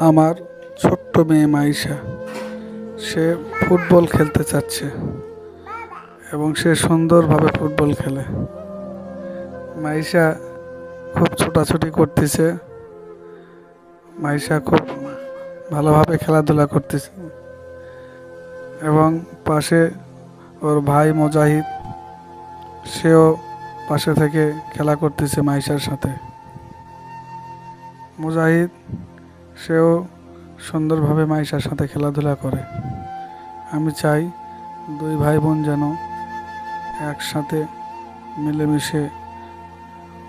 আমার ছোট্ট মেয়ে মাইশা। সে ফুটবল খেলতে চাচ্ছে এবং সে সুন্দরভাবে ফুটবল খেলে। মাইশা খুব ছোটাছুটি করতেছে। মাইশা খুব ভালোভাবে খেলাধুলা করতেছে। এবং পাশে ওর ভাই মুজাহিদ, সেও পাশে থেকে খেলা করতেছে মাইশার সাথে। মুজাহিদ সেও সুন্দরভাবে মাইশার সাথে খেলাধুলা করে। আমি চাই দুই ভাই বোন যেন একসাথে মিলেমিশে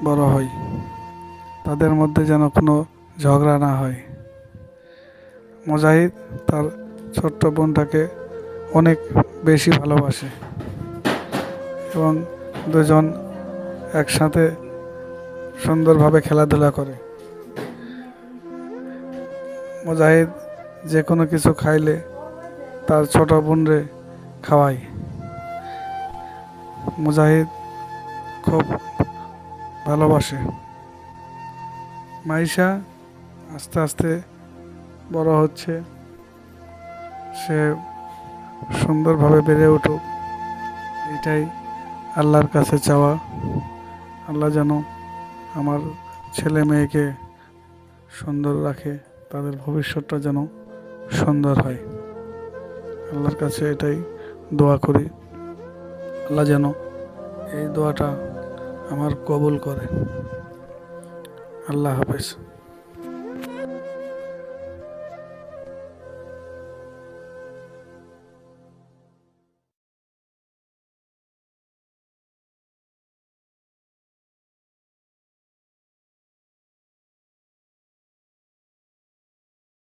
বড় হয় তাদের মধ্যে যেন কোনো ঝগড়া না হয়। মুজাহিদ তার ছোট্ট বোনটাকে অনেক বেশি ভালোবাসে এবং দুজন একসাথে সুন্দরভাবে খেলাধুলা করে। মুজাহিদ যে কোনো কিছু খাইলে তার ছোট বোনরে খাওয়ায় মুজাহিদ খুব ভালোবাসে। মাইশা আস্তে আস্তে বড় হচ্ছে। সে সুন্দরভাবে বেড়ে উঠুক। এটাই আল্লাহর কাছে চাওয়া। আল্লাহ যেন আমার ছেলে মেয়েকে সুন্দর রাখে। তাদের ভবিষ্যৎটা যেন সুন্দর হয়। আল্লাহর কাছে এটাই দোয়া করি। আল্লাহ যেন এই দোয়াটা আমার কবুল করে। আল্লাহ হাফেজ।